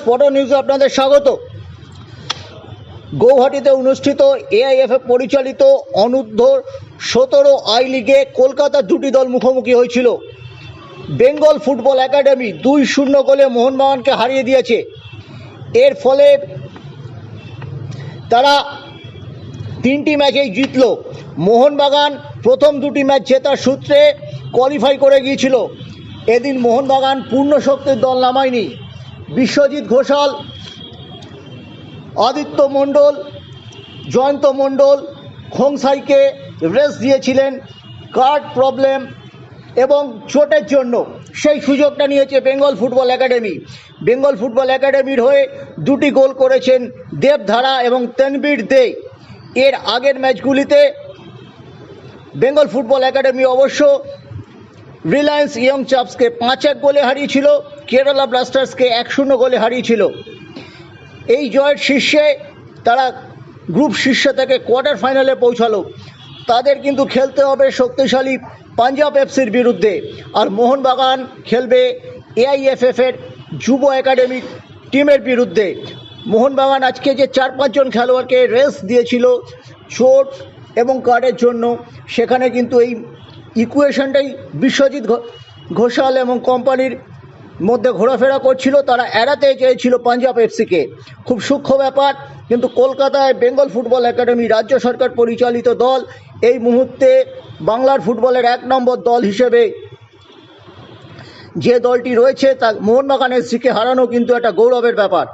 Spot নিউজে আপনাদের স্বাগত। গৌহাটিতে অনুষ্ঠিত এআইএফএ পরিচালিত অনূর্ধ্ব সতেরো আই লিগে কলকাতার দুটি দল মুখোমুখি হয়েছিল। বেঙ্গল ফুটবল একাডেমি দুই শূন্য গোলে মোহনবাগানকে হারিয়ে দিয়েছে। এর ফলে তারা তিনটি ম্যাচেই জিতল। মোহনবাগান প্রথম দুটি ম্যাচ জেতার সূত্রে কোয়ালিফাই করে গিয়েছিল। এদিন মোহনবাগান পূর্ণ শক্তির দল নামায়নি। বিশ্বজিৎ ঘোষাল, আদিত্য মণ্ডল, জয়ন্ত মণ্ডল, খোংসাইকে রেস্ট দিয়েছিলেন কার্ড প্রবলেম এবং চোটের জন্য। সেই সুযোগটা নিয়েছে Bengal football academy. Bengal football একাডেমির হয়ে দুটি গোল করেছেন দেবধারা এবং তেনবীর দে। এর আগের ম্যাচগুলিতে বেঙ্গল ফুটবল একাডেমি অবশ্য রিলায়েন্স ইয়ং চাপসকে পাঁচ এক গোলে হারিয়েছিল কেরালা ব্লাস্টার্সকে এক শূন্য গোলে হারিয়েছিল। এই জয়ের শীর্ষে তারা গ্রুপ শীর্ষ থেকে কোয়ার্টার ফাইনালে পৌঁছালো। তাদের কিন্তু খেলতে হবে শক্তিশালী পাঞ্জাব এফসির বিরুদ্ধে। আর মোহনবাগান খেলবে এআইএফএফ এর যুব একাডেমিক টিমের বিরুদ্ধে। মোহনবাগান আজকে যে চার পাঁচজন খেলোয়াড়কে রেস্ট দিয়েছিল, চোট এবং কার্ডের জন্য, সেখানে কিন্তু এই ইকুয়েশনটাই বিশ্বজিৎ ঘোষাল এবং কোম্পানির মধ্যে ঘোরাফেরা করছিল। তারা এড়াতে চেয়েছিল পাঞ্জাব এফসিকে। খুব সূক্ষ্ম ব্যাপার, কিন্তু কলকাতায় বেঙ্গল ফুটবল একাডেমি রাজ্য সরকার পরিচালিত দল এই মুহূর্তে বাংলার ফুটবলের এক নম্বর দল হিসেবে যে দলটি রয়েছে, তা মোহনবাগান এফসিকে হারানো কিন্তু একটা গৌরবের ব্যাপার।